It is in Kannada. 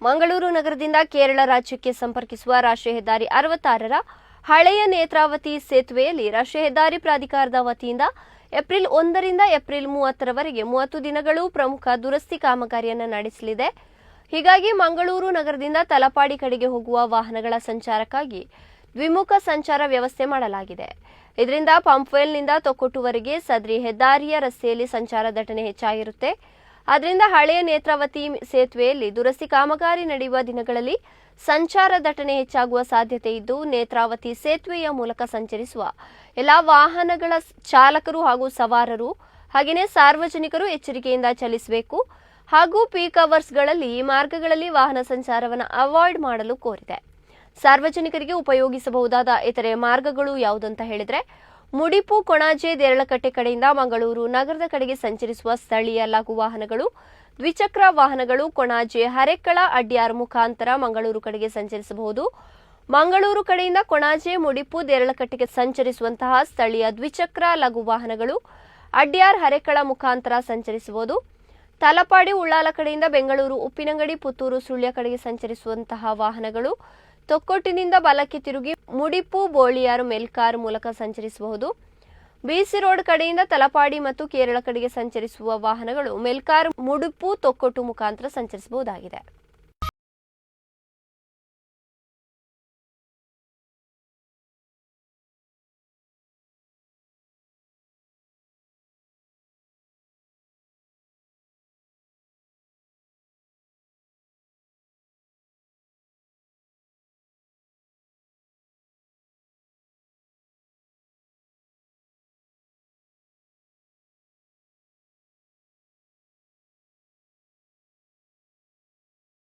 ಮಂಗಳೂರು ನಗರದಿಂದ ಕೇರಳ ರಾಜ್ಯಕ್ಕೆ ಸಂಪರ್ಕಿಸುವ ರಾಷ್ಟ್ರೀಯ ಹೆದ್ದಾರಿ ಅರವತ್ತಾರರ ಹಳೆಯ ನೇತ್ರಾವತಿ ಸೇತುವೆಯಲ್ಲಿ ರಾಷ್ಟ್ರೀಯ ಹೆದ್ದಾರಿ ಪ್ರಾಧಿಕಾರದ ವತಿಯಿಂದ ಏಪ್ರಿಲ್ ಒಂದರಿಂದ ಏಪ್ರಿಲ್ ಮೂವತ್ತರವರೆಗೆ ಮೂವತ್ತು ದಿನಗಳು ಪ್ರಮುಖ ದುರಸ್ತಿ ಕಾಮಗಾರಿಯನ್ನು ನಡೆಸಲಿದೆ. ಹೀಗಾಗಿ ಮಂಗಳೂರು ನಗರದಿಂದ ತಲಪಾಡಿ ಕಡೆಗೆ ಹೋಗುವ ವಾಹನಗಳ ಸಂಚಾರಕ್ಕಾಗಿ ದ್ವಿಮುಖ ಸಂಚಾರ ವ್ಯವಸ್ಥೆ ಮಾಡಲಾಗಿದೆ. ಇದರಿಂದ ಪಂಪ್ವೆಲ್ನಿಂದ ತೊಕ್ಕೊಟ್ಟುವರೆಗೆ ಸದ್ರಿ ಹೆದ್ದಾರಿಯ ರಸ್ತೆಯಲ್ಲಿ ಸಂಚಾರ ದಟ್ಟಣೆ ಹೆಚ್ಚಾಗಿರುತ್ತೆ. ಆದ್ದರಿಂದ ಹಳೆಯ ನೇತ್ರಾವತಿ ಸೇತುವೆಯಲ್ಲಿ ದುರಸ್ತಿ ಕಾಮಗಾರಿ ನಡೆಯುವ ದಿನಗಳಲ್ಲಿ ಸಂಚಾರ ದಟ್ಟಣೆ ಹೆಚ್ಚಾಗುವ ಸಾಧ್ಯತೆ ಇದ್ದು, ನೇತ್ರಾವತಿ ಸೇತುವೆಯ ಮೂಲಕ ಸಂಚರಿಸುವ ಎಲ್ಲಾ ವಾಹನಗಳ ಚಾಲಕರು ಹಾಗೂ ಸವಾರರು, ಹಾಗೆಯೇ ಸಾರ್ವಜನಿಕರು ಎಚ್ಚರಿಕೆಯಿಂದ ಚಲಿಸಬೇಕು ಹಾಗೂ ಪೀಕ್ ಅವರ್ಸ್ಗಳಲ್ಲಿ ಈ ಮಾರ್ಗಗಳಲ್ಲಿ ವಾಹನ ಸಂಚಾರವನ್ನು ಅವಾಯ್ಡ್ ಮಾಡಲು ಕೋರಿದೆ. ಸಾರ್ವಜನಿಕರಿಗೆ ಉಪಯೋಗಿಸಬಹುದಾದ ಇತರೆ ಮಾರ್ಗಗಳು ಯಾವುದಂತ ಹೇಳಿದ್ರೆ ಮುಡಿಪು ಕೊಣಾಜೆ, ದೇರಳಕಟ್ಟೆ ಕಡೆಯಿಂದ ಮಂಗಳೂರು ನಗರದ ಕಡೆಗೆ ಸಂಚರಿಸುವ ಸ್ಥಳೀಯ ಲಘು ವಾಹನಗಳು, ದ್ವಿಚಕ್ರ ವಾಹನಗಳು, ಕೊಣಾಜೆ ಹರೆಕ್ಕಳ ಅಡ್ಯಾರ್ ಮುಖಾಂತರ ಮಂಗಳೂರು ಕಡೆಗೆ ಸಂಚರಿಸಬಹುದು. ಮಂಗಳೂರು ಕಡೆಯಿಂದ ಕೊಣಾಜೆ, ಮುಡಿಪು, ದೇರಳಕಟ್ಟೆಗೆ ಸಂಚರಿಸುವಂತಹ ಸ್ಥಳೀಯ ದ್ವಿಚಕ್ರ ಲಘು ವಾಹನಗಳು ಅಡ್ಯಾರ್ ಹರೆಕ್ಕಳ ಮುಖಾಂತರ ಸಂಚರಿಸಬಹುದು. ತಲಪಾಡಿ, ಉಳ್ಳಾಲ ಕಡೆಯಿಂದ ಬೆಂಗಳೂರು, ಉಪ್ಪಿನಂಗಡಿ, ಪುತ್ತೂರು, ಸುಳ್ಯ ಕಡೆಗೆ ಸಂಚರಿಸುವಂತಹ ವಾಹನಗಳು ತೊಕ್ಕೊಟ್ಟಿನಿಂದ ಬಲಕ್ಕೆ ತಿರುಗಿ ಮುಡಿಪು ಬೋಳಿಯಾರು ಮೆಲ್ಕಾರ್ ಮೂಲಕ ಸಂಚರಿಸಬಹುದು. ಬಿಸಿ ರೋಡ್ ಕಡೆಯಿಂದ ತಲಪಾಡಿ ಮತ್ತು ಕೇರಳ ಕಡೆಗೆ ಸಂಚರಿಸುವ ವಾಹನಗಳು ಮೆಲ್ಕಾರ್ ಮುಡುಪು ತೊಕ್ಕೊಟ್ಟು ಮುಖಾಂತರ ಸಂಚರಿಸಬಹುದಾಗಿದೆ.